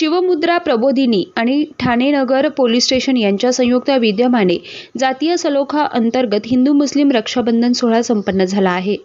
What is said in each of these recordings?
शिवमुद्रा प्रबोधिनी आणि ठाणे नगर police station यांच्या संयुक्त विद्यमाने जातीय सलोखा अंतर्गत हिंदू मुस्लिम रक्षाबंधन सोहळा संपन्न झाला आहे.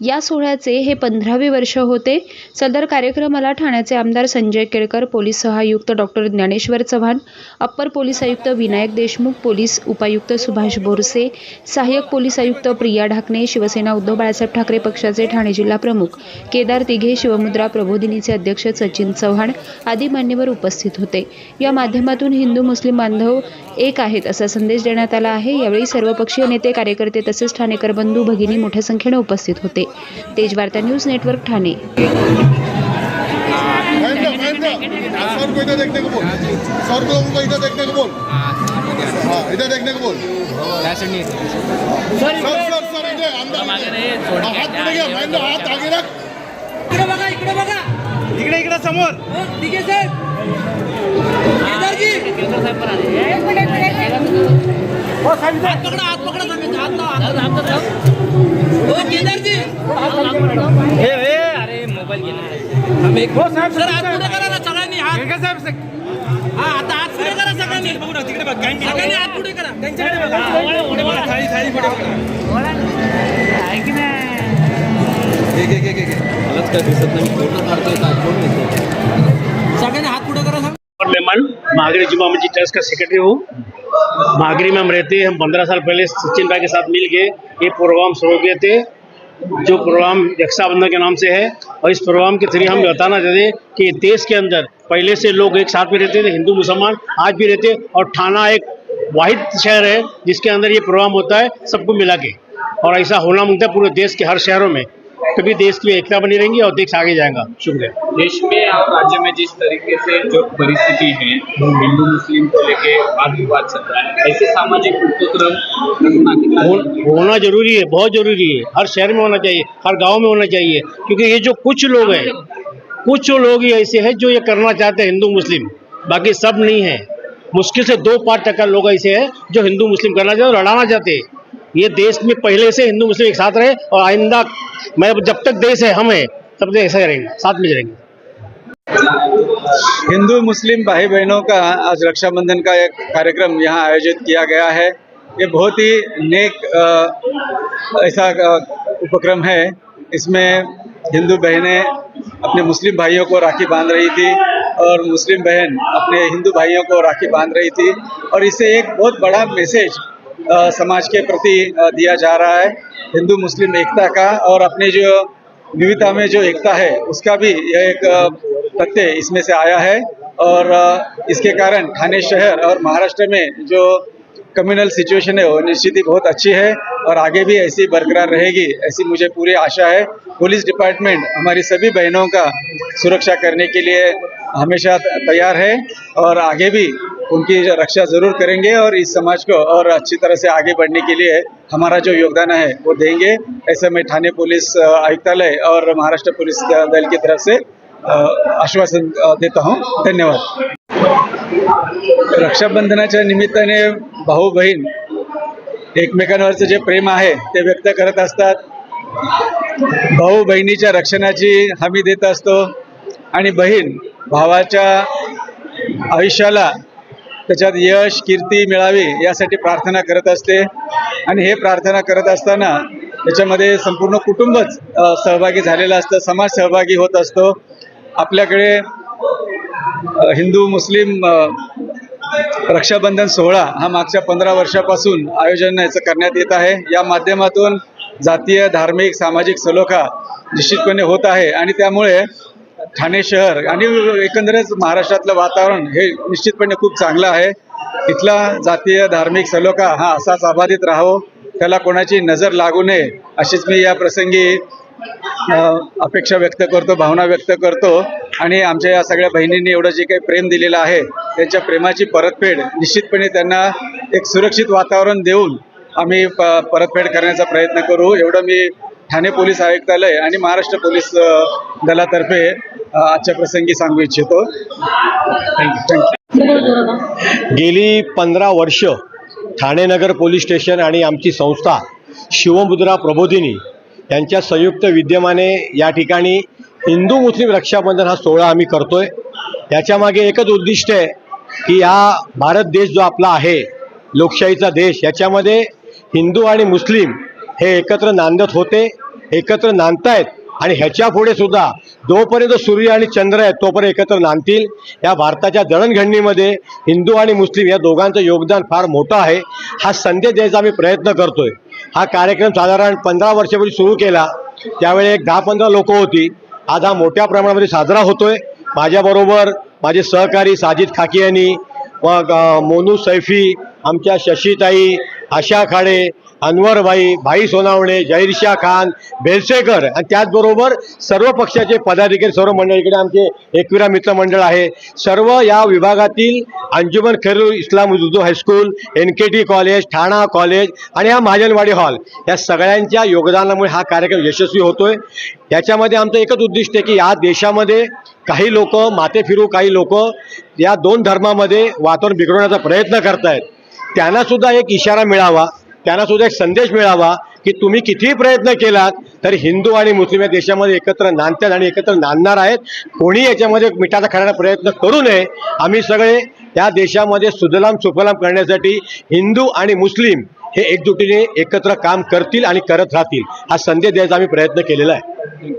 या सोहळ्याचे हे पंधरावे वर्ष होते. सदर कार्यक्रमाला ठाण्याचे आमदार Sanjay Kelkar police सहायुक्त doctor Dnyaneshwar Chavan upper police आयुक्त विनायक देशमुख पोलीस उपायुक्त सुभाष बोरसे सहाय्यक पोलीस आयुक्त प्रिया ढाकणे शिवसेना उद्धव बाळासाहेब ठाकरे पक्षाचे ठाणे जिल्हा प्रमुख केदार तिघे शिवमुद्रा प्रबोधिनीचे अध्यक्ष सचिन चव्हाण आदी मान्यवर उपस्थित होते. या माध्यमातून हिंदू मुस्लिम बांधव एक आहेत असा संदेश देण्यात आला आहे. यावेळी सर्वपक्षीय नेते कार्यकर्ते तसेच ठाणेकर बंधू भगिनी मोठ्या संख्येने उपस्थित होते. Tej Varta news network Thane. Mahendra Mahendra sir को इधर देखने को बोल सर को उनको इधर देखने को बोल इधर देखने को बोल सर सर सर इधर अंदर इधर। हाथ पुढे घ्या महेंद्र हात आगे रख इकडे बघा इकडे बघा. इकडे इकडे समोर. हो, दिघे साहेब. अरे मोबाईल गेला हो साहेब सर पुढे करा ना सगळ्यांनी हा आता हात पुढे करा सगळ्यांनी. तिकडे बघ सगळ्यांनी हात पुढे करा. त्यांच्याकडे बघा. थाळी थाळी पुढे मलाच काय दिसत नाही फोटो काढतोय काय कोण सगळ्यांनी मेहमान महागरी जुमा मस्जिद ट्रस्ट का सेक्रेटरी हूँ। महागरी में हम रहते हैं, हम पंद्रह साल पहले सचिन भाई के साथ मिल के ये प्रोग्राम शुरू किए थे, जो प्रोग्राम रक्षाबंधन के नाम से है। और इस प्रोग्राम के थ्रू हम बताना चाहते हैं कि देश के अंदर पहले से लोग एक साथ में रहते थे, हिंदू, मुसलमान, आज भी रहते और थाना एक वाहिद शहर है, जिसके अंदर ये प्रोग्राम होता है, सबको मिला के। और ऐसा होना माँगता है पूरे देश के हर शहरों में। तभी देश की एकता बनी रहेंगी और देश आगे जाएगा। शुक्रिया। देश में और राज्य में जिस तरीके से जो परिस्थिति है हिंदू मुस्लिम को लेके वाद विवाद चल रहा है ऐसे सामाजिक उपक्रम हो, होना ज़रूरी है बहुत ज़रूरी है। हर शहर में होना चाहिए हर गाँव में होना चाहिए क्योंकि ये जो कुछ लोग हैं कुछ लोग ही ऐसे हैं जो ये करना चाहते हैं हिंदू मुस्लिम। बाकी सब नहीं है। मुश्किल से दो पाँच टका लोग ऐसे हैं जो हिंदू मुस्लिम करना चाहते हैं और लड़ाना चाहते हैं। ये देश में पहले से हिंदू मुस्लिम एक साथ रहे और आइंदा मैं जब तक देश है, हम हैं, तब तक ऐसा रहेंगे, साथ में रहेंगे। हिंदू, मुस्लिम भाई बहनों का आज रक्षाबंधन का एक कार्यक्रम यहाँ आयोजित किया गया है। ये बहुत ही नेक ऐसा उपक्रम है। इसमें हिंदू बहनें अपने मुस्लिम भाइयों को राखी बाँध रही थी और मुस्लिम बहन अपने हिंदू भाइयों को राखी बाँध रही थी। और इससे एक बहुत बड़ा मैसेज समाज के प्रति दिया जा रहा है, हिंदू, मुस्लिम एकता का और अपने जो विविधता में जो एकता है, उसका भी यह एक तथ्य इसमें से आया है और इसके कारण ठाणे शहर और महाराष्ट्र में जो कम्युनल सिचुएशन है, वो निश्चित ही बहुत अच्छी है और आगे भी ऐसी बरकरार रहेगी, ऐसी मुझे पूरी आशा है। पुलिस डिपार्टमेंट हमारी सभी बहनों का सुरक्षा करने के लिए हमेशा तैयार है और आगे भी उनकी रक्षा जरूर करेंगे और इस समाज को और अच्छी तरह से आगे बढ़ने के लिए हमारा जो योगदान है वो देंगे। ऐसे मैं थाने पुलिस आयुक्तालय और महाराष्ट्र पुलिस दल की तरफ से आश्वासन देता हूँ। धन्यवाद। रक्षाबंधनाच्या निमित्ताने भाऊ बहीण एकमेकांवरचं जे प्रेम आहे ते व्यक्त करत असतात. भाऊ बहिणीच्या रक्षणाची हमी देत असतो आणि बहीण भावाच्या आयुष्याला त्याच्यात यश कीर्ती मिळावी यासाठी प्रार्थना करत असते. आणि हे प्रार्थना करत असताना त्याच्यामध्ये संपूर्ण कुटुंबच सहभागी झालेलं असतं. समाज सहभागी होत असतो. आपल्याकडे हिंदू मुस्लिम रक्षाबंधन सोहळा हा मागच्या पंधरा वर्षापासून आयोजन याचं करण्यात येत आहे. या माध्यमातून जातीय धार्मिक सामाजिक सलोखा निश्चितपणे होत आहे. आणि त्यामुळे ठाणे शहर आणि एकंदरच महाराष्ट्रातलं वातावरण हे निश्चितपणे खूप चांगलं आहे. इथला जातीय धार्मिक सलोखा हा असाच अबाधित राहावं. त्याला कोणाची नजर लागू नये अशीच मी या प्रसंगी अपेक्षा व्यक्त करतो भावना व्यक्त करतो. आणि आमच्या या सगळ्या बहिणींनी एवढं जे काही प्रेम दिलेलं आहे त्यांच्या प्रेमाची परतफेड निश्चितपणे त्यांना एक सुरक्षित वातावरण देऊन आम्ही प परतफेड करण्याचा प्रयत्न करू. एवढं मी ठाणे पोलीस आयुक्तालय आणि महाराष्ट्र पोलीस दलातर्फे आजच्या प्रसंगी सांगू इच्छितो. गेली पंधरा वर्ष ठाणे नगर पोलीस स्टेशन आणि आमची संस्था शिवमुद्रा प्रबोधिनी यांच्या संयुक्त विद्यमाने या ठिकाणी हिंदू मुस्लिम रक्षाबंधन हा सोहळा आम्ही करतोय. याच्यामागे एकच उद्दिष्ट आहे की हा भारत देश जो आपला आहे लोकशाहीचा देश याच्यामध्ये हिंदू आणि मुस्लिम हे एकत्र नांदत होते एकत्र नांदतायत आणि ह्याच्या पुढे सुद्धा जोपर्यंत सूर्य आणि चंद्र आहेत तोपर्यंत एकत्र नांदतील. या भारताच्या जडणघडणीमध्ये हिंदू आणि मुस्लिम या दोघांचं योगदान फार मोठं आहे. हा संदेश द्यायचा आम्ही प्रयत्न करतोय. हा कार्यक्रम साधारण पंधरा वर्षापूर्वी सुरू केला. त्यावेळी एक दहा पंधरा लोक होती. आज हा मोठ्या प्रमाणामध्ये साजरा होतोय. माझ्याबरोबर माझे सहकारी साजिद खाकी यांनी मग मोनू सैफी आमच्या शशीताई आशा खाडे अनवरभाई भाई सोनावणे जहीरशाह खान बेलसेकर आणि त्याचबरोबर सर्व पक्षाचे पदाधिकारी सर्व मंडळ. इकडे आमचे एकविरा मित्र मंडळ आहे. सर्व या विभागातील Anjuman Khairul Islam Urdu high school N K T college Thana college आणि हा महाजनवाडी हॉल या सगळ्यांच्या योगदानामुळे हा कार्यक्रम यशस्वी होतोय. याच्यामध्ये आमचं एकच उद्दिष्ट आहे की या देशामध्ये काही लोक माते फिरू काही लोक या दोन धर्मामध्ये वातावरण बिघडवण्याचा प्रयत्न करतायत. त्यांना सुद्धा एक इशारा मिळावा. त्यांना सुद्धा एक संदेश मिळावा की तुम्ही कितीही प्रयत्न केलात तर हिंदू आणि मुस्लिम या देशामध्ये एकत्र नांदतात आणि एकत्र नांदणार आहेत. कोणी याच्यामध्ये मिठाचा खाण्याचा प्रयत्न करू नये. आम्ही सगळे या देशामध्ये सुजलाम सुफलाम करण्यासाठी हिंदू आणि मुस्लिम हे एकजुटीने एकत्र काम करतील आणि करत राहतील. हा संदेश द्यायचा आम्ही प्रयत्न केलेला आहे.